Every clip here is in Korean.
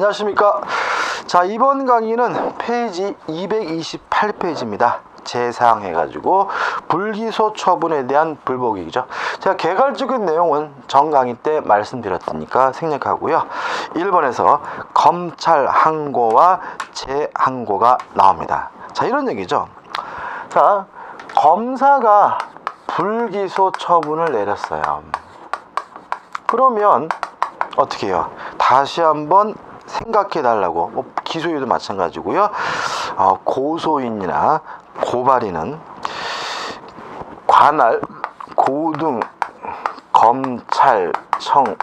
안녕하십니까. 자, 이번 강의는 페이지 228페이지입니다. 재상 해가지고 불기소 처분에 대한 불복이죠. 제가 개괄적인 내용은 전 강의 때 말씀드렸으니까 생략하고요. 1번에서 검찰 항고와 재항고가 나옵니다. 자, 이런 얘기죠. 자, 검사가 불기소 처분을 내렸어요. 그러면 어떻게 해요? 다시 한번 생각해 달라고 뭐 기소유도 마찬가지고요. 어, 고소인이나 고발인은 관할 고등 검찰청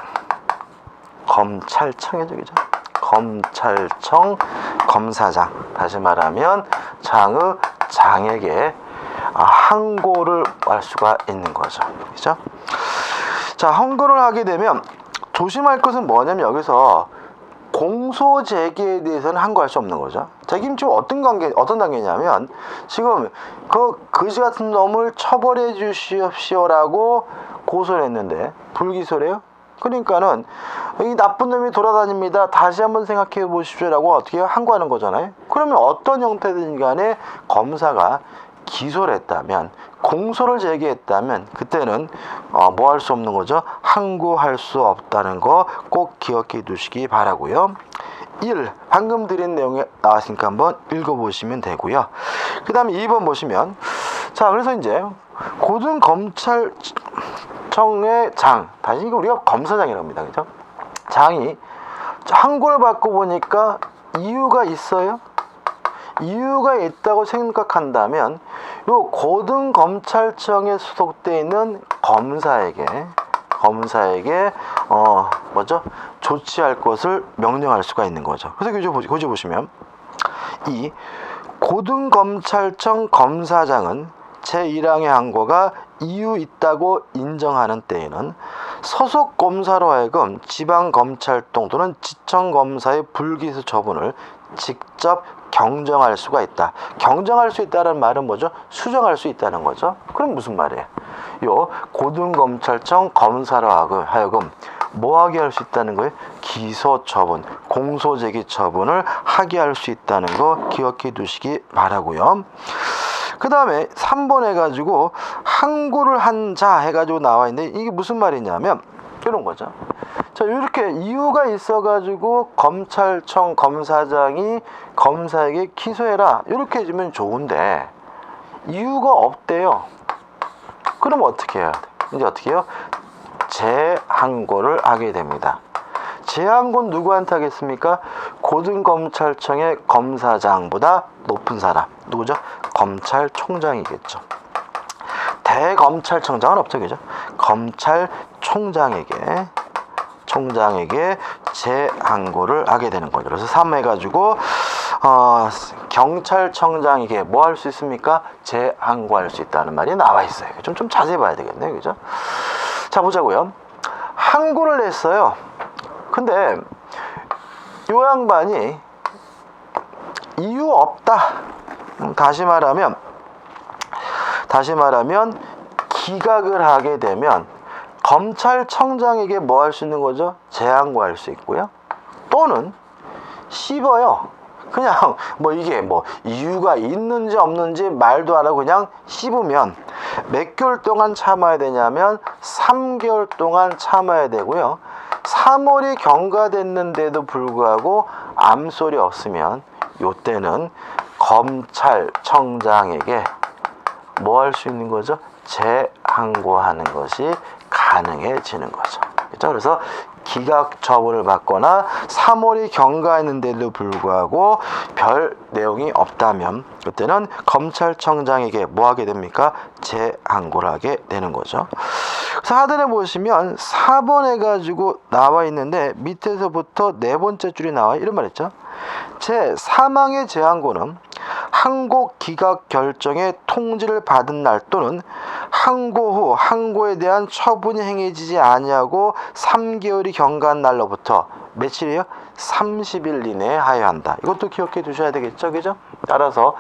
검찰청이죠, 그죠? 검찰청 검사장 다시 말하면 장의 장에게 아, 항고를 할 수가 있는 거죠, 그죠? 자, 항고를 하게 되면 조심할 것은 뭐냐면 여기서 공소 제기에 대해서는 항고할 수 없는 거죠. 책임 지금 어떤 관계 어떤 단계냐면 지금 그 거지 같은 놈을 처벌해 주시옵시오라고 고소를 했는데 불기소래요. 그러니까는 이 나쁜 놈이 돌아다닙니다. 다시 한번 생각해 보십시오라고 어떻게 항고하는 거잖아요. 그러면 어떤 형태든 간에 검사가 기소를 했다면 공소를 제기했다면 그때는 어, 뭐 할 수 없는 거죠? 항고할 수 없다는 거 꼭 기억해 두시기 바라고요. 1. 방금 드린 내용이 나왔으니까 한번 읽어보시면 되고요. 그 다음에 2번 보시면 자 그래서 이제 고등검찰청의 장 다시 이거 우리가 검사장이라고 합니다. 그죠? 장이 항고를 받고 보니까 이유가 있어요? 이유가 있다고 생각한다면 요 고등검찰청에 소속돼 있는 검사에게 검사에게 어 뭐죠 조치할 것을 명령할 수가 있는 거죠. 그래서 교재 보시, 교재 보시면 이 고등검찰청 검사장은 제1항의 항고가 이유 있다고 인정하는 때에는 소속 검사로 하여금 지방검찰동 또는 지청검사의 불기소 처분을 직접 경정할 수가 있다. 경정할 수 있다는 말은 뭐죠? 수정할 수 있다는 거죠. 그럼 무슨 말이에요? 요 고등검찰청 검사로 하여금 뭐 하게 할 수 있다는 거예요? 기소 처분, 공소 제기 처분을 하게 할 수 있다는 거 기억해 두시기 바라고요. 그 다음에 3번 해가지고 항고를 한 자 해가지고 나와 있는데 이게 무슨 말이냐면 이런 거죠. 자 이렇게 이유가 있어가지고 검찰청 검사장이 검사에게 기소해라 이렇게 해주면 좋은데 이유가 없대요. 그럼 어떻게 해야 돼? 이제 어떻게 해요? 재항고를 하게 됩니다. 재항고는 누구한테 하겠습니까? 고등검찰청의 검사장보다 높은 사람 누구죠? 검찰총장이겠죠. 대검찰청장은 없죠, 그죠? 검찰총장에게 총장에게 재항고를 하게 되는 거죠. 그래서 3 해가지고 어, 경찰청장에게 뭐 할 수 있습니까? 재항고할 수 있다는 말이 나와 있어요. 좀, 좀 자세히 봐야 되겠네요. 그죠? 자, 보자고요. 항고를 냈어요. 근데 요 양반이 이유 없다. 음, 다시 말하면 다시 말하면 기각을 하게 되면 검찰청장에게 뭐 할 수 있는 거죠? 재항고할 수 있고요. 또는 씹어요. 그냥 뭐 이게 뭐 이유가 있는지 없는지 말도 안 하고 그냥 씹으면 몇 개월 동안 참아야 되냐면 3개월 동안 참아야 되고요. 3월이 경과됐는데도 불구하고 암소리 없으면 요때는 검찰청장에게 뭐 할 수 있는 거죠? 재항고하는 것이 가능해지는 거죠. 그렇죠? 그래서 기각 처분을 받거나 3월이 경과했는데도 불구하고 별 내용이 없다면 그때는 검찰청장에게 뭐 하게 됩니까? 재항고를 하게 되는 거죠. 하단에 보시면 4번 해가지고 나와 있는데 밑에서부터 네 번째 줄이 나와 이런 말 있죠. 제 사망의 재항고는 항고 기각 결정의 통지를 받은 날 또는 항고 후 항고에 대한 처분이 행해지지 아니하고 3개월이 경과한 날로부터 며칠이요? 30일 이내에 하여야 한다. 이것도 기억해 두셔야 되겠죠, 그죠? 따라서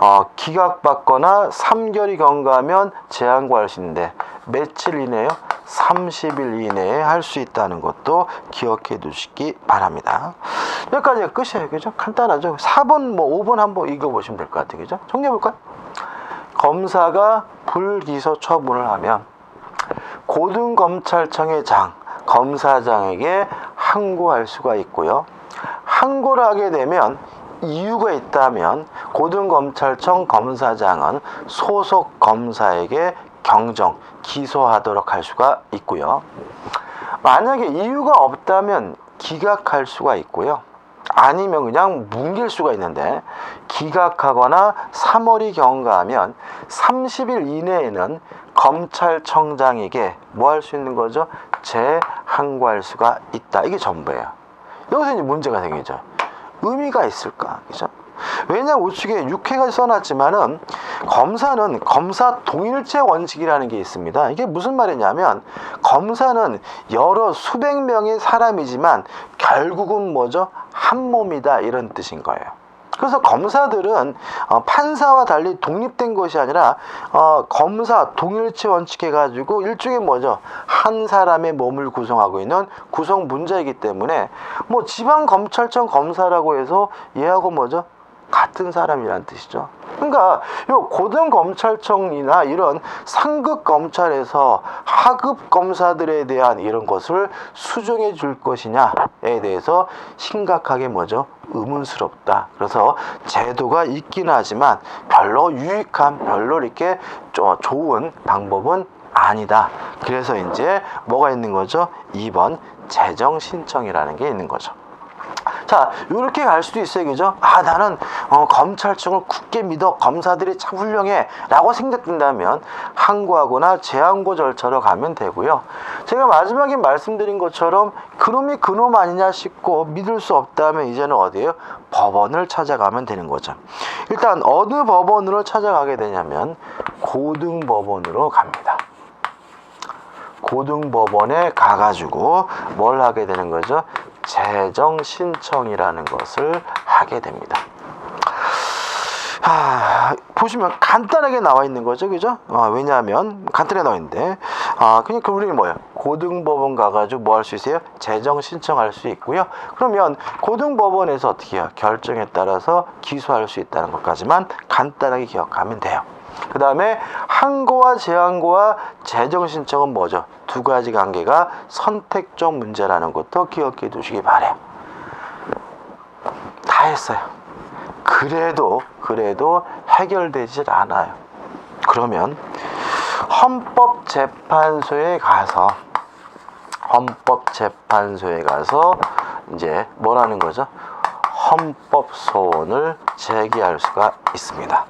어, 기각받거나 3개월이 경과하면 재항고할 수 있는데 며칠 이내요? 30일 이내에 할 수 있다는 것도 기억해 두시기 바랍니다. 여기까지가 끝이에요. 그죠? 간단하죠? 4번, 뭐 5번 한번 읽어보시면 될 것 같아요. 그죠? 정리해 볼까요? 검사가 불기소 처분을 하면 고등검찰청의 장, 검사장에게 항고할 수가 있고요. 항고를 하게 되면 이유가 있다면 고등검찰청 검사장은 소속 검사에게 경정, 기소하도록 할 수가 있고요. 만약에 이유가 없다면 기각할 수가 있고요. 아니면 그냥 뭉갤 수가 있는데 기각하거나 3월이 경과하면 30일 이내에는 검찰청장에게 뭐 할 수 있는 거죠? 재항고할 수가 있다. 이게 전부예요. 여기서 이제 문제가 생기죠. 의미가 있을까? 그죠? 왜냐 우측에 6회가 써놨지만은 검사는 검사 동일체 원칙이라는 게 있습니다. 이게 무슨 말이냐면 검사는 여러 수백 명의 사람이지만 결국은 뭐죠? 한 몸이다 이런 뜻인 거예요. 그래서 검사들은 어, 판사와 달리 독립된 것이 아니라 어, 검사 동일체 원칙 해가지고 일종의 뭐죠 한 사람의 몸을 구성하고 있는 구성 문자이기 때문에 뭐 지방 검찰청 검사라고 해서 얘하고 뭐죠 같은 사람이란 뜻이죠. 그러니까 요 고등 검찰청이나 이런 상급 검찰에서 하급 검사들에 대한 이런 것을 수정해 줄 것이냐에 대해서 심각하게 뭐죠? 의문스럽다. 그래서 제도가 있긴 하지만 별로 유익한 별로 이렇게 조- 좋은 방법은 아니다. 그래서 이제 뭐가 있는 거죠? 2번 재정 신청이라는 게 있는 거죠. 자, 이렇게 갈 수도 있어요, 그죠? 아, 나는 어, 검찰청을 굳게 믿어, 검사들이 참 훌륭해, 라고 생각된다면 항고하거나 재항고 절차로 가면 되고요. 제가 마지막에 말씀드린 것처럼 그놈이 그놈 아니냐 싶고 믿을 수 없다면 이제는 어디에요? 법원을 찾아가면 되는 거죠. 일단 어느 법원으로 찾아가게 되냐면 고등법원으로 갑니다. 고등법원에 가가지고 뭘 하게 되는 거죠? 재정 신청이라는 것을 하게 됩니다. 아, 보시면 간단하게 나와 있는 거죠, 그죠? 어, 왜냐하면 간단하게 나와 있는데, 아, 그냥 그 우리는 뭐예요? 고등법원 가가지고 뭐 할 수 있어요? 재정 신청할 수 있고요. 그러면 고등법원에서 어떻게 해요? 결정에 따라서 기소할 수 있다는 것까지만 간단하게 기억하면 돼요. 그 다음에 항고와 재항고와 재정 신청은 뭐죠? 두 가지 관계가 선택적 문제라는 것도 기억해 두시기 바래요. 다 했어요. 그래도 그래도 해결되질 않아요. 그러면 헌법재판소에 가서 헌법재판소에 가서 이제 뭐라는 거죠? 헌법 소원을 제기할 수가 있습니다.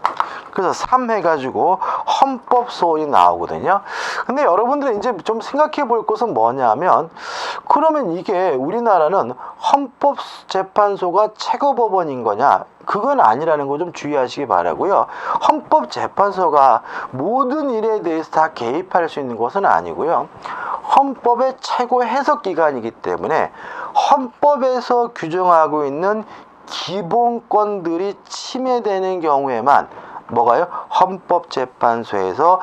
그래서 3 해가지고 헌법 소원이 나오거든요. 근데 여러분들이 이제 좀 생각해 볼 것은 뭐냐면 그러면 이게 우리나라는 헌법재판소가 최고법원인 거냐? 그건 아니라는 거 좀 주의하시기 바라고요. 헌법재판소가 모든 일에 대해서 다 개입할 수 있는 것은 아니고요. 헌법의 최고 해석 기관이기 때문에 헌법에서 규정하고 있는 기본권들이 침해되는 경우에만 뭐가요? 헌법재판소에서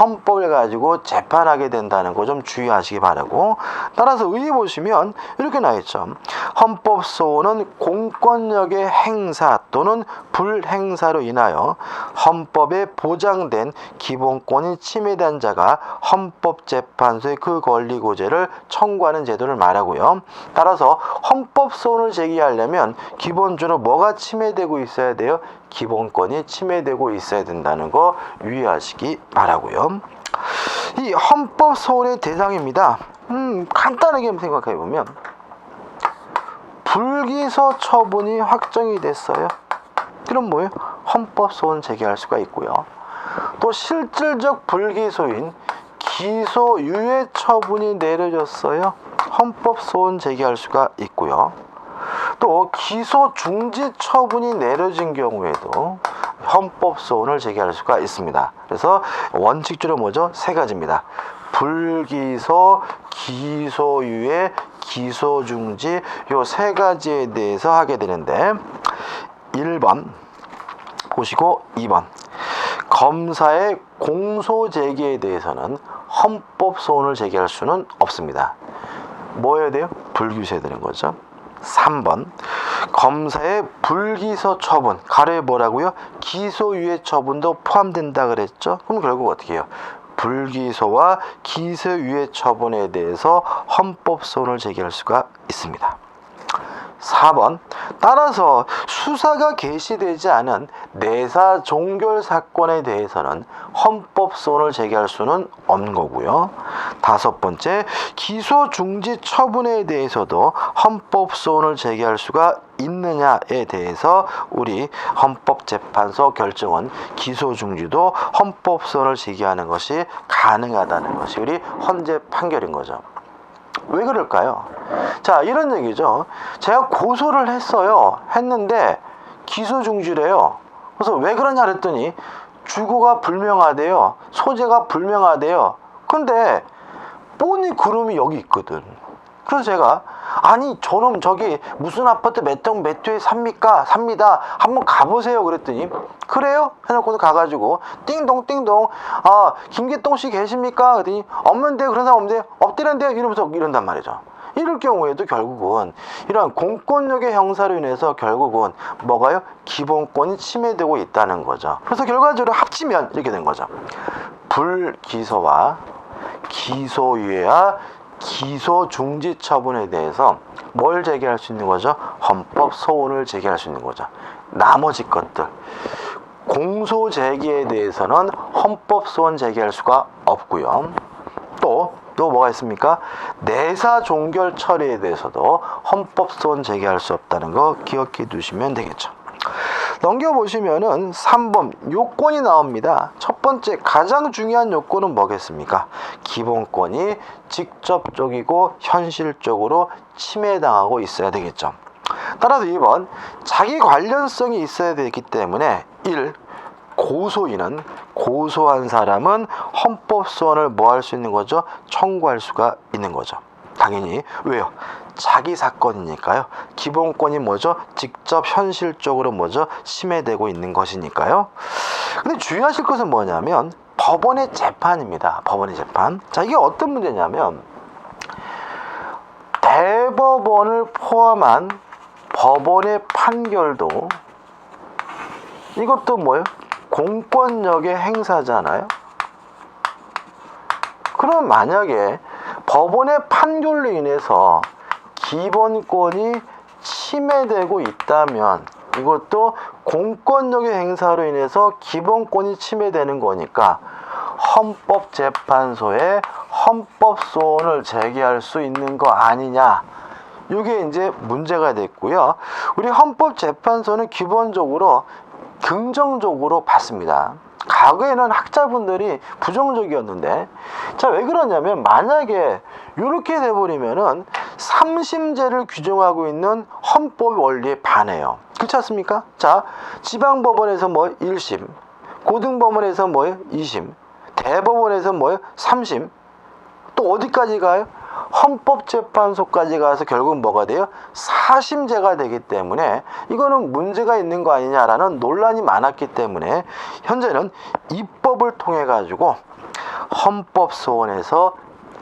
헌법을 가지고 재판하게 된다는 거 좀 주의하시기 바라고 따라서 의의 보시면 이렇게 나와 있죠. 헌법소원은 공권력의 행사 또는 불행사로 인하여 헌법에 보장된 기본권이 침해된 자가 헌법재판소에 그 권리고지를 청구하는 제도를 말하고요. 따라서 헌법소원을 제기하려면 기본적으로 뭐가 침해되고 있어야 돼요? 기본권이 침해되고 있어야 된다는 거 유의하시기 바라고요. 이 헌법 소원의 대상입니다. 음, 간단하게 생각해 보면 불기소 처분이 확정이 됐어요. 그럼 뭐예요? 헌법 소원 제기할 수가 있고요. 또 실질적 불기소인 기소 유예 처분이 내려졌어요. 헌법 소원 제기할 수가 있고요. 또 기소 중지 처분이 내려진 경우에도 헌법 소원을 제기할 수가 있습니다. 그래서 원칙적으로 뭐죠? 세 가지입니다. 불기소, 기소유예, 기소중지 요 세 가지에 대해서 하게 되는데 1번 보시고 2번 검사의 공소 제기에 대해서는 헌법 소원을 제기할 수는 없습니다. 뭐 해야 돼요? 불기소해야 되는 거죠. 3번 검사의 불기소 처분 가로에 뭐라고요? 기소유예 처분도 포함된다 그랬죠? 그럼 결국 어떻게 해요? 불기소와 기소유예 처분에 대해서 헌법 소원을 제기할 수가 있습니다. 4번 따라서 수사가 개시되지 않은 내사 종결 사건에 대해서는 헌법 소원을 제기할 수는 없는 거고요. 다섯 번째 기소 중지 처분에 대해서도 헌법 소원을 제기할 수가 있느냐에 대해서 우리 헌법재판소 결정은 기소 중지도 헌법 소원을 제기하는 것이 가능하다는 것이 우리 헌재 판결인 거죠. 왜 그럴까요? 자, 이런 얘기죠. 제가 고소를 했어요. 했는데 기소 중지래요. 그래서 왜 그러냐 그랬더니 주거가 불명하대요. 소재가 불명하대요. 근데 뻔히 구름이 여기 있거든. 그래서 제가 아니 저놈 저기 무슨 아파트 몇동몇 호에 삽니까? 삽니다. 한번 가보세요. 그랬더니 그래요? 해놓고서 가가지고 띵동 띵동 아 김기동 씨 계십니까? 그랬더니 없는데 그런 사람 없는데 없대는데 이러면서 이런단 말이죠. 이럴 경우에도 결국은 이러한 공권력의 형사로 인해서 결국은 뭐가요? 기본권이 침해되고 있다는 거죠. 그래서 결과적으로 합치면 이렇게 된 거죠. 불기소와 기소유예와 기소 중지 처분에 대해서 뭘 제기할 수 있는 거죠? 헌법 소원을 제기할 수 있는 거죠. 나머지 것들 공소 제기에 대해서는 헌법 소원 제기할 수가 없고요. 또또 뭐가 있습니까? 내사 종결 처리에 대해서도 헌법 소원 제기할 수 없다는 거 기억해 두시면 되겠죠. 넘겨보시면은 3번 요건이 나옵니다. 첫 번째 가장 중요한 요건은 뭐겠습니까? 기본권이 직접적이고 현실적으로 침해당하고 있어야 되겠죠. 따라서 2번 자기 관련성이 있어야 되기 때문에 1. 고소인은 고소한 사람은 헌법 소원을 뭐 할 수 있는 거죠? 청구할 수가 있는 거죠. 당연히 왜요? 자기 사건이니까요. 기본권이 뭐죠? 직접 현실적으로 뭐죠? 침해되고 있는 것이니까요. 근데 주의하실 것은 뭐냐면 법원의 재판입니다. 법원의 재판. 자, 이게 어떤 문제냐면 대법원을 포함한 법원의 판결도 이것도 뭐예요? 공권력의 행사잖아요. 그럼 만약에 법원의 판결로 인해서 기본권이 침해되고 있다면 이것도 공권력의 행사로 인해서 기본권이 침해되는 거니까 헌법재판소에 헌법소원을 제기할 수 있는 거 아니냐. 이게 이제 문제가 됐고요. 우리 헌법재판소는 기본적으로 긍정적으로 봤습니다. 과거에는 학자분들이 부정적이었는데 자 왜 그러냐면 만약에 이렇게 돼버리면은 삼심제를 규정하고 있는 헌법 원리에 반해요 그렇지 않습니까? 자 지방법원에서 뭐 1심 고등법원에서 뭐예요? 2심 대법원에서 뭐예요? 3심 또 어디까지 가요? 헌법재판소까지 가서 결국 뭐가 돼요? 사심제가 되기 때문에 이거는 문제가 있는 거 아니냐라는 논란이 많았기 때문에 현재는 입법을 통해 가지고 헌법소원에서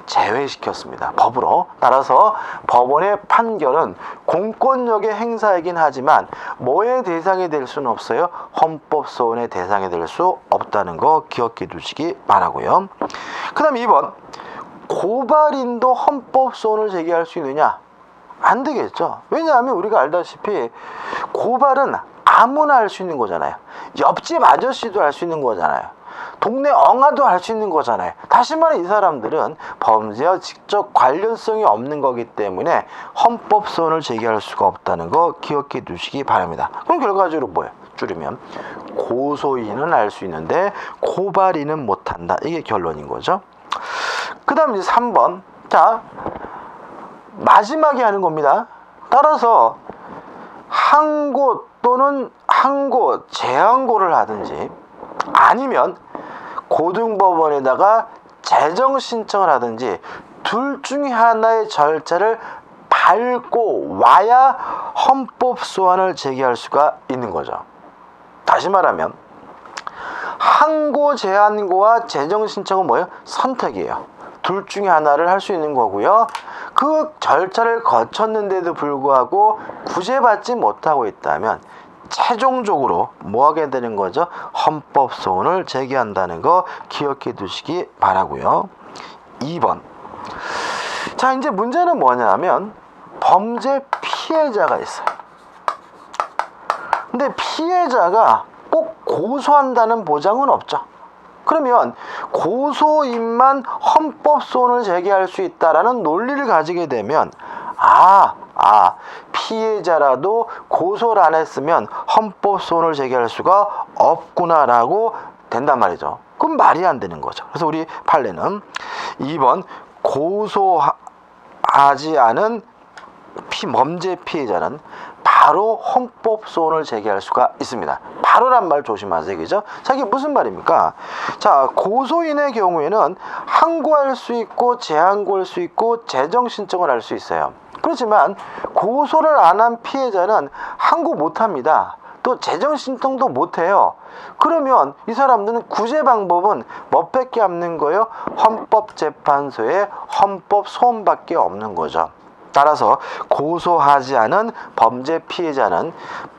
제외시켰습니다. 법으로. 따라서 법원의 판결은 공권력의 행사이긴 하지만 뭐의 대상이 될 수는 없어요. 헌법소원의 대상이 될 수 없다는 거 기억해 두시기 바라고요. 그 다음 2번. 고발인도 헌법소원을 제기할 수 있느냐? 안 되겠죠. 왜냐하면 우리가 알다시피 고발은 아무나 할 수 있는 거잖아요. 옆집 아저씨도 할 수 있는 거잖아요. 동네 엉아도 할 수 있는 거잖아요. 다시 말해 이 사람들은 범죄와 직접 관련성이 없는 거기 때문에 헌법 소원을 제기할 수가 없다는 거 기억해 두시기 바랍니다. 그럼 결과적으로 뭐예요? 줄이면 고소인은 알 수 있는데 고발인은 못한다. 이게 결론인 거죠. 그 다음 이제 3번. 자, 마지막에 하는 겁니다. 따라서 항고 또는 항고, 재항고를 하든지 아니면 고등법원에다가 재정 신청을 하든지 둘 중에 하나의 절차를 밟고 와야 헌법 소환을 제기할 수가 있는 거죠. 다시 말하면 항고 제한고와 재정 신청은 뭐예요? 선택이에요. 둘 중에 하나를 할 수 있는 거고요. 그 절차를 거쳤는데도 불구하고 구제받지 못하고 있다면 최종적으로 뭐 하게 되는 거죠? 헌법 소원을 제기한다는 거 기억해 두시기 바라고요. 2번. 자, 이제 문제는 뭐냐면 범죄 피해자가 있어요. 근데 피해자가 꼭 고소한다는 보장은 없죠. 그러면 고소인만 헌법소원을 제기할 수 있다라는 논리를 가지게 되면 아, 아, 피해자라도 고소를 안 했으면 헌법소원을 제기할 수가 없구나라고 된단 말이죠. 그럼 말이 안 되는 거죠. 그래서 우리 판례는 2번 고소하지 않은 피, 범죄 피해자는 바로 헌법 소원을 제기할 수가 있습니다. 바로란 말 조심하세요. 그죠? 자, 이게 무슨 말입니까? 자, 고소인의 경우에는 항고할 수 있고 재항고할 수 있고 재정 신청을 할 수 있어요. 그렇지만 고소를 안 한 피해자는 항고 못 합니다. 또 재정 신청도 못 해요. 그러면 이 사람들은 구제 방법은 뭐밖에 없는 거예요? 헌법재판소의 헌법 소원밖에 없는 거죠. 따라서 고소하지 않은 범죄 피해자는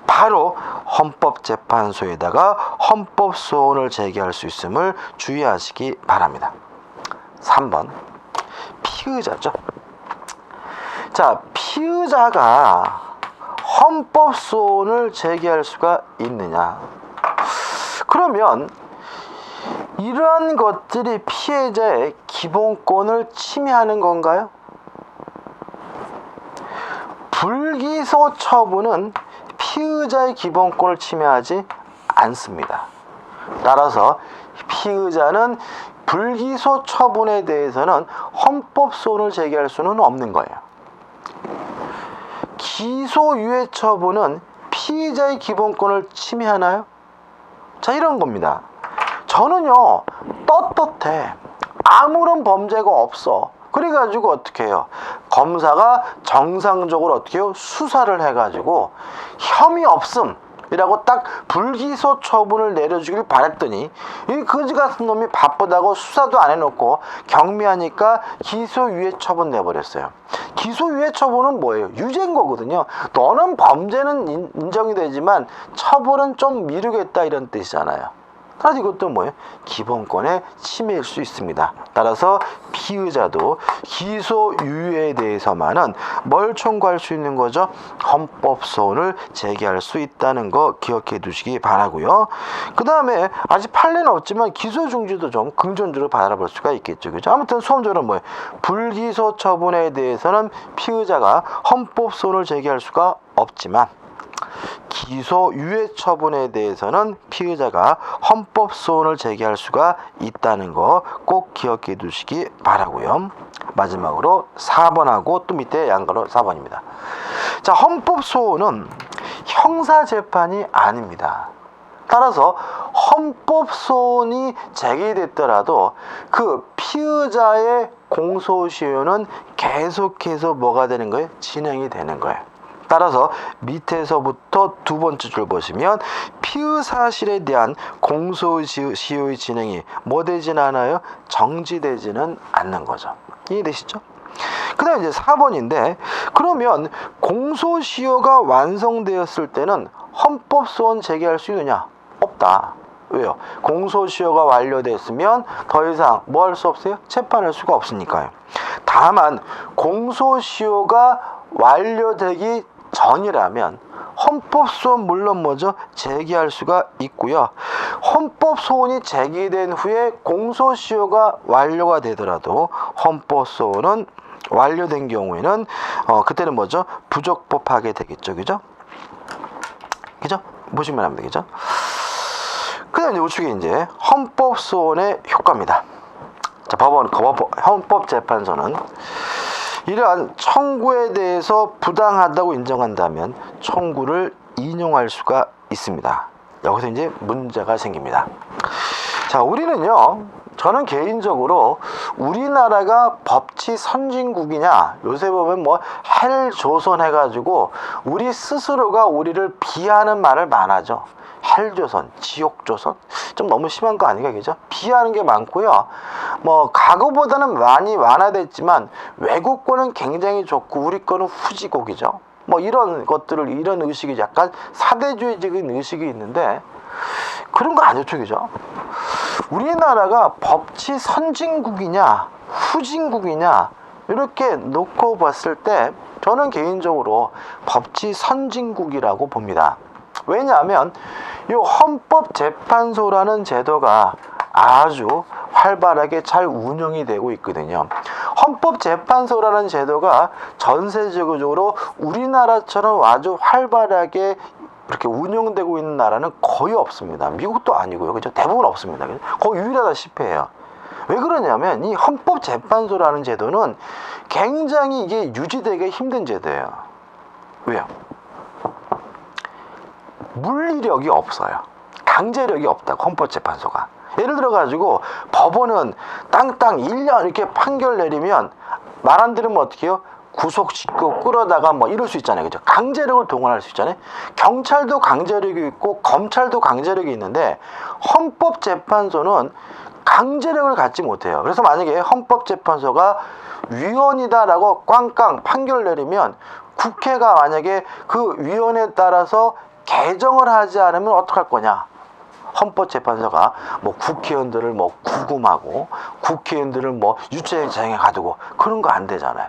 바로 헌법재판소에다가 헌법소원을 제기할 수 있음을 주의하시기 바랍니다. 3번 피의자죠. 자, 피의자가 헌법소원을 제기할 수가 있느냐? 그러면 이러한 것들이 피해자의 기본권을 침해하는 건가요? 불기소 처분은 피의자의 기본권을 침해하지 않습니다. 따라서 피의자는 불기소 처분에 대해서는 헌법소원을 제기할 수는 없는 거예요. 기소유예 처분은 피의자의 기본권을 침해하나요? 자, 이런 겁니다. 저는요, 떳떳해. 아무런 범죄가 없어. 그래가지고 어떻게 해요? 검사가 정상적으로 어떻게 해요? 수사를 해가지고 혐의 없음. 이라고 딱 불기소 처분을 내려주길 바랬더니 이 거지 같은 놈이 바쁘다고 수사도 안 해놓고 경미하니까 기소유예 처분 내버렸어요. 기소유예 처분은 뭐예요? 유죄인 거거든요. 너는 범죄는 인- 인정이 되지만 처벌은 좀 미루겠다 이런 뜻이잖아요. 따라서 이것도 뭐예요? 기본권의 침해일 수 있습니다. 따라서 피의자도 기소 유예에 대해서만은 뭘 청구할 수 있는 거죠? 헌법소원을 제기할 수 있다는 거 기억해 두시기 바라고요. 그 다음에 아직 판례는 없지만 기소 중지도 좀 긍정적으로 바라볼 수가 있겠죠. 그죠? 아무튼 소음적으로 뭐예요? 불기소 처분에 대해서는 피의자가 헌법소원을 제기할 수가 없지만 기소 유예 처분에 대해서는 피의자가 헌법 소원을 제기할 수가 있다는 거 꼭 기억해 두시기 바라고요. 마지막으로 4번하고 또 밑에 양가로 4번입니다. 자, 헌법 소원은 형사 재판이 아닙니다. 따라서 헌법 소원이 제기됐더라도 그 피의자의 공소시효는 계속해서 뭐가 되는 거예요? 진행이 되는 거예요. 따라서 밑에서부터 두 번째 줄 보시면 피의 사실에 대한 공소시효의 진행이 뭐 되진 않아요? 정지되지는 않는 거죠. 이해되시죠? 그 다음에 이제 4번인데 그러면 공소시효가 완성되었을 때는 헌법소원 제기할 수 있느냐? 없다. 왜요? 공소시효가 완료됐으면 더 이상 뭐 할 수 없어요? 재판할 수가 없으니까요. 다만 공소시효가 완료되기 전이라면 헌법 소원 물론 뭐죠? 제기할 수가 있고요. 헌법 소원이 제기된 후에 공소시효가 완료가 되더라도 헌법 소원은 완료된 경우에는 어 그때는 뭐죠? 부적법하게 되겠죠, 그죠? 그죠? 보시면 합니다, 그죠? 그다음 이제 우측에 이제 헌법 소원의 효과입니다. 자, 법원, 헌법 재판소는 이러한 청구에 대해서 부당하다고 인정한다면 청구를 인용할 수가 있습니다. 여기서 이제 문제가 생깁니다. 자, 우리는요, 저는 개인적으로 우리나라가 법치 선진국이냐, 요새 보면 뭐 헬조선 해가지고 우리 스스로가 우리를 비하는 말을 많아죠. 헬조선, 지옥조선 좀 너무 심한 거 아닌가 그죠? 비하는 게 많고요. 뭐 과거보다는 많이 완화됐지만 외국 거는 굉장히 좋고 우리 거는 후지곡이죠. 뭐 이런 것들을 이런 의식이 약간 사대주의적인 의식이 있는데 그런 거 아니죠, 그죠? 우리나라가 법치 선진국이냐 후진국이냐 이렇게 놓고 봤을 때 저는 개인적으로 법치 선진국이라고 봅니다. 왜냐하면 이 헌법재판소라는 제도가 아주 활발하게 잘 운영이 되고 있거든요. 헌법재판소라는 제도가 전 세계적으로 우리나라처럼 아주 활발하게 이렇게 운영되고 있는 나라는 거의 없습니다. 미국도 아니고요. 그죠? 대부분 없습니다. 거의 유일하다시피 해요. 왜 그러냐면 이 헌법재판소라는 제도는 굉장히 이게 유지되기 힘든 제도예요. 왜요? 물리력이 없어요. 강제력이 없다고 헌법재판소가. 예를 들어 가지고 법원은 땅땅 1년 이렇게 판결 내리면 말 안 들으면 어떻게 해요? 구속시키고 끌어다가 뭐 이럴 수 있잖아요. 그죠? 강제력을 동원할 수 있잖아요. 경찰도 강제력이 있고 검찰도 강제력이 있는데 헌법재판소는 강제력을 갖지 못해요. 그래서 만약에 헌법재판소가 위헌이다라고 꽝꽝 판결 내리면 국회가 만약에 그 위헌에 따라서 개정을 하지 않으면 어떡할 거냐? 헌법재판소가 뭐 국회의원들을 뭐 구금하고 국회의원들을 뭐 유치장에 가두고 그런 거 안 되잖아요.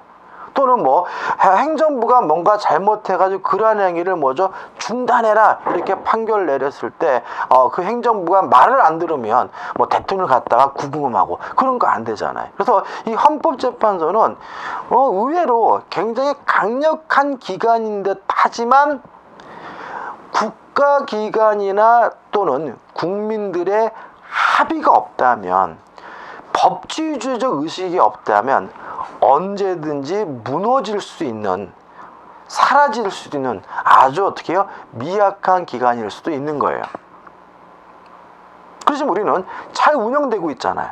또는 뭐 행정부가 뭔가 잘못해가지고 그러한 행위를 뭐죠 중단해라 이렇게 판결 내렸을 때 어 그 행정부가 말을 안 들으면 뭐 대통령을 갖다가 구금하고 그런 거 안 되잖아요. 그래서 이 헌법재판소는 어 의외로 굉장히 강력한 기관인 듯 하지만 국가기관이나 또는 국민들의 합의가 없다면 법치주의적 의식이 없다면 언제든지 무너질 수 있는 사라질 수 있는 아주 어떻게 해요 미약한 기관일 수도 있는 거예요. 그래서 우리는 잘 운영되고 있잖아요.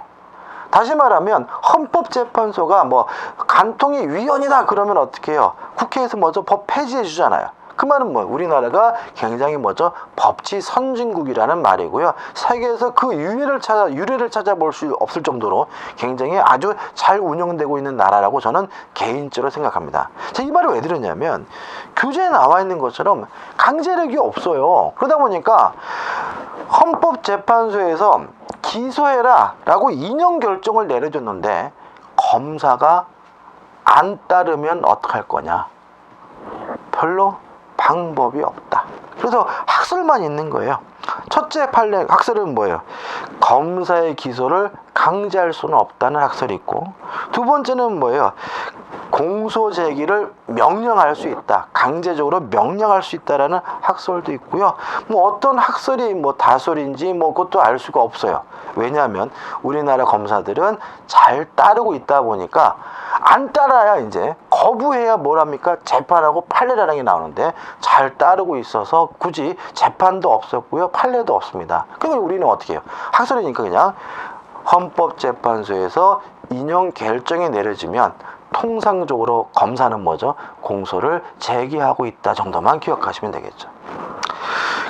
다시 말하면 헌법재판소가 뭐 간통이 위헌이다 그러면 어떻게 해요? 국회에서 먼저 법 폐지해 주잖아요. 그 말은 뭐 우리나라가 굉장히 뭐죠 법치 선진국이라는 말이고요 세계에서 그 유래를 찾아 유래를 찾아볼 수 없을 정도로 굉장히 아주 잘 운영되고 있는 나라라고 저는 개인적으로 생각합니다. 제가 이 말을 왜 드렸냐면 교재에 나와 있는 것처럼 강제력이 없어요. 그러다 보니까 헌법재판소에서 기소해라라고 인용 결정을 내려줬는데 검사가 안 따르면 어떡할 거냐? 별로 방법이 없다. 그래서 학설만 있는 거예요. 첫째 판례 학설은 뭐예요? 검사의 기소를 강제할 수는 없다는 학설이 있고 두 번째는 뭐예요? 공소 제기를 명령할 수 있다. 강제적으로 명령할 수 있다라는 학설도 있고요. 뭐 어떤 학설이 뭐 다설인지 뭐 그것도 알 수가 없어요. 왜냐하면 우리나라 검사들은 잘 따르고 있다 보니까 안 따라야 이제 거부해야 뭐랍니까 재판하고 판례라는 게 나오는데 잘 따르고 있어서 굳이 재판도 없었고요 판례도 없습니다. 그러면 우리는 어떻게 해요? 학설이니까 그냥 헌법재판소에서 인용 결정이 내려지면 통상적으로 검사는 뭐죠? 공소를 제기하고 있다 정도만 기억하시면 되겠죠.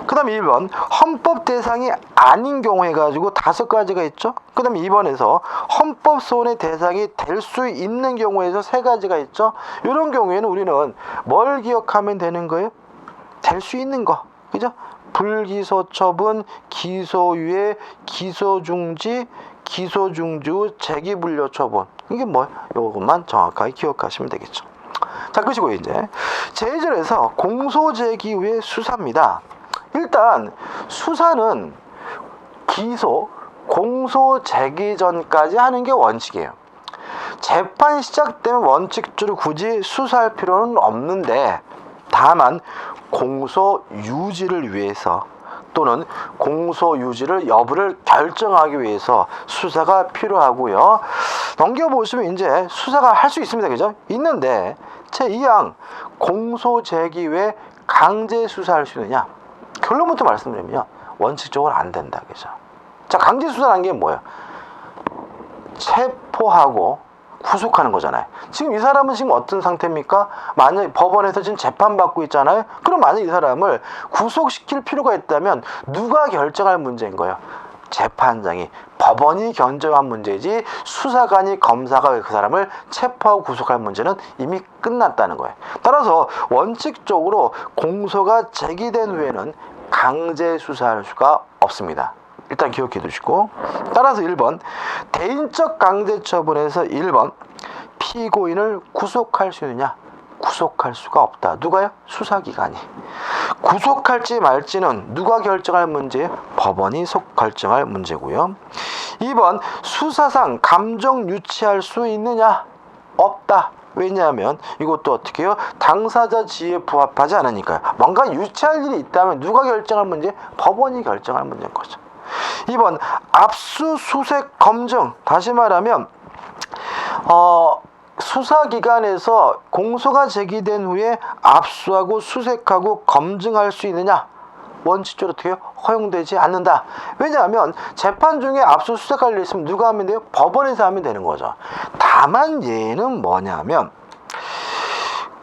그 다음에 1번 헌법 대상이 아닌 경우 해가지고 다섯 가지가 있죠 그 다음에 2번에서 헌법 소원의 대상이 될 수 있는 경우에서 세 가지가 있죠 이런 경우에는 우리는 뭘 기억하면 되는 거예요 될 수 있는 거. 그죠? 불기소 처분 기소유예 기소중지 기소중지 재기불려 처분. 이게 뭐 요것만 정확하게 기억하시면 되겠죠. 자 그리고 이제 제절에서 공소제기 후에 수사입니다. 일단 수사는 기소, 공소 제기 전까지 하는 게 원칙이에요. 재판 시작되면 원칙적으로 굳이 수사할 필요는 없는데 다만 공소 유지를 위해서 또는 공소 유지를 여부를 결정하기 위해서 수사가 필요하고요. 넘겨보시면 이제 수사가 할 수 있습니다. 그죠? 있는데 제2항 공소 제기 외 강제 수사할 수 있느냐? 결론부터 말씀드리면 원칙적으로 안 된다. 그죠? 자, 강제 수사라는 게 뭐예요? 체포하고 구속하는 거잖아요. 지금 이 사람은 지금 어떤 상태입니까? 만약 법원에서 지금 재판받고 있잖아요. 그럼 만약 이 사람을 구속시킬 필요가 있다면 누가 결정할 문제인 거예요? 재판장이 법원이 견정한 문제지 수사관이 검사가 그 사람을 체포하고 구속할 문제는 이미 끝났다는 거예요. 따라서 원칙적으로 공소가 제기된 후에는 강제 수사할 수가 없습니다. 일단 기억해 두시고 따라서 1번 대인적 강제 처분에서 1번 피고인을 구속할 수 있느냐 구속할 수가 없다 누가요 수사기관이 구속할지 말지는 누가 결정할 문제예요 법원이 속 결정할 문제고요 2번 수사상 감정 유치할 수 있느냐 없다 왜냐하면 이것도 어떻게 해요? 당사자 지위에 부합하지 않으니까요. 뭔가 유치할 일이 있다면 누가 결정할 문제? 법원이 결정할 문제인 거죠. 2번 압수수색 검증 다시 말하면 어, 수사기관에서 공소가 제기된 후에 압수하고 수색하고 검증할 수 있느냐 원칙적으로 어떻게? 허용되지 않는다 왜냐하면 재판 중에 압수수색할 일 있으면 누가 하면 돼요? 법원에서 하면 되는 거죠 다만 얘는 뭐냐면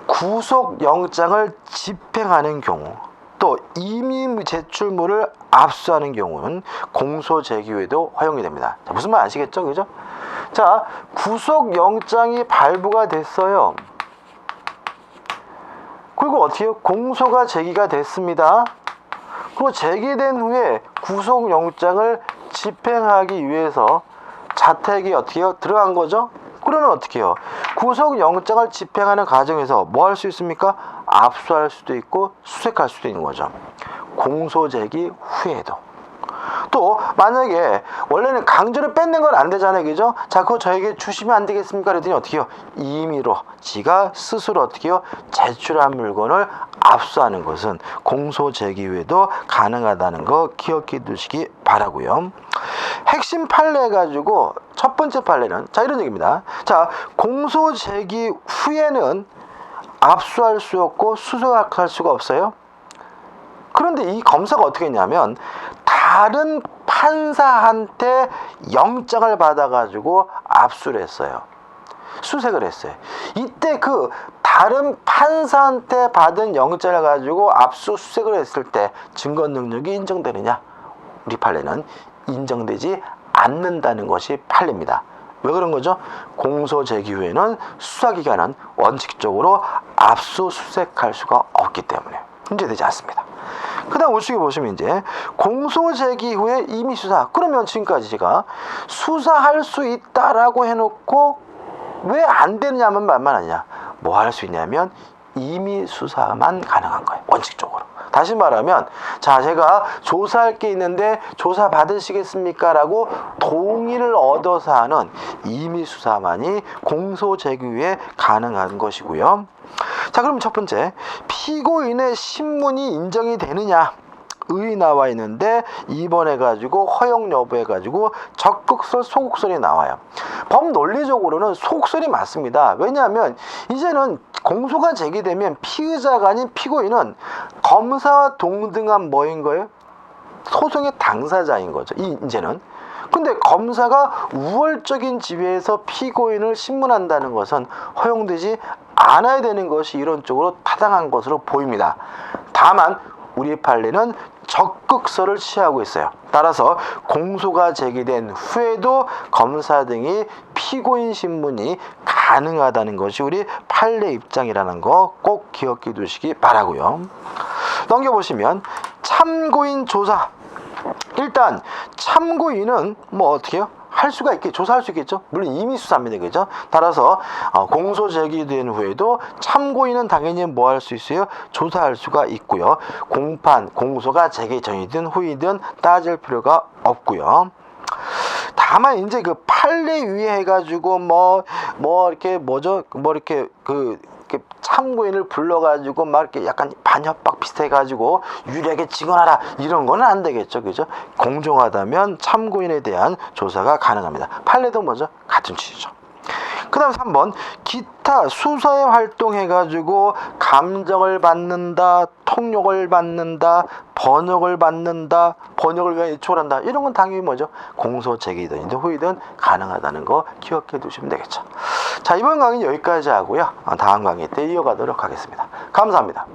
구속영장을 집행하는 경우 또 이미 제출물을 압수하는 경우는 공소 제기에도 허용이 됩니다. 자, 무슨 말 아시겠죠? 그죠? 자, 구속영장이 발부가 됐어요. 그리고 어떻게 요 공소가 제기가 됐습니다. 그리고 제기된 후에 구속영장을 집행하기 위해서 자택이 어떻게 요 들어간 거죠? 그러면 어떻게 해요? 구속영장을 집행하는 과정에서 뭐 할 수 있습니까? 압수할 수도 있고 수색할 수도 있는 거죠. 공소제기 후에도. 또 만약에 원래는 강제로 뺏는 건 안 되잖아요. 그죠? 자 그거 저에게 주시면 안 되겠습니까? 그랬더니 어떻게 해요? 임의로 지가 스스로 어떻게 해요? 제출한 물건을 압수하는 것은 공소 제기 후에도 가능하다는 거 기억해 두시기 바라고요. 핵심 판례 가지고 첫 번째 판례는 자 이런 얘기입니다. 자 공소 제기 후에는 압수할 수 없고 수색할 수가 없어요 그런데 이 검사가 어떻게 했냐면 다른 판사한테 영장을 받아가지고 압수를 했어요. 수색을 했어요. 이때 그 다른 판사한테 받은 영장을 가지고 압수 수색을 했을 때 증거 능력이 인정되느냐? 우리 판례는 인정되지 않는다는 것이 판례입니다. 왜 그런 거죠? 공소 제기 후에는 수사기관은 원칙적으로 압수수색할 수가 없기 때문에 문제되지 않습니다. 그 다음 우측에 보시면 이제 공소 제기 후에 임의 수사 그러면 지금까지 제가 수사할 수 있다라고 해놓고 왜 안 되느냐면 말만 하냐 뭐 할 수 있냐면 임의 수사만 가능한 거예요 원칙적으로. 다시 말하면 자 제가 조사할 게 있는데 조사 받으시겠습니까? 라고 동의를 얻어서 하는 임의 수사만이 공소 제기 후에 가능한 것이고요. 자 그럼 첫 번째. 피고인의 신문이 인정이 되느냐? 의 나와 있는데 2번 해가지고 허용 여부 해가지고 적극설 소극설이 나와요. 법 논리적으로는 소극설이 맞습니다. 왜냐하면 이제는 공소가 제기되면 피의자가 아닌 피고인은 검사와 동등한 뭐인 거예요 소송의 당사자인 거죠 이 이제는 근데 검사가 우월적인 지위에서 피고인을 신문한다는 것은 허용되지 않아야 되는 것이 이론적으로 타당한 것으로 보입니다. 다만 우리 판례는 적극설을 취하고 있어요. 따라서 공소가 제기된 후에도 검사 등이 피고인 신문이 가능하다는 것이 우리 판례 입장이라는 거 꼭 기억해 두시기 바라고요. 넘겨보시면 참고인 조사 일단 참고인은 뭐 어떻게 해요? 할 수가 있게 조사할 수 있겠죠. 물론 임의 수사입니다, 그죠? 따라서 어, 공소 제기된 후에도 참고인은 당연히 뭐 할 수 있어요? 조사할 수가 있고요. 공판 공소가 제기 전이든 후이든 따질 필요가 없고요. 다만 이제 그 판례 위에 해가지고 뭐뭐 이렇게 뭐죠? 뭐 이렇게 그 이렇게 참고인을 불러가지고 막 이렇게 약간 반협박 비슷해가지고 유리하게 증언하라 이런 거는 안 되겠죠, 그죠? 공정하다면 참고인에 대한 조사가 가능합니다. 판례도 뭐죠? 같은 취지죠. 그 다음 3번 기타 수사에 활동해가지고 감정을 받는다 통역을 받는다 번역을 받는다 번역을 위해 요청한다 이런 건 당연히 뭐죠 공소 제기든 후이든 가능하다는 거 기억해 두시면 되겠죠 자, 이번 강의는 여기까지 하고요. 어, 다음 강의 때 이어가도록 하겠습니다. 감사합니다.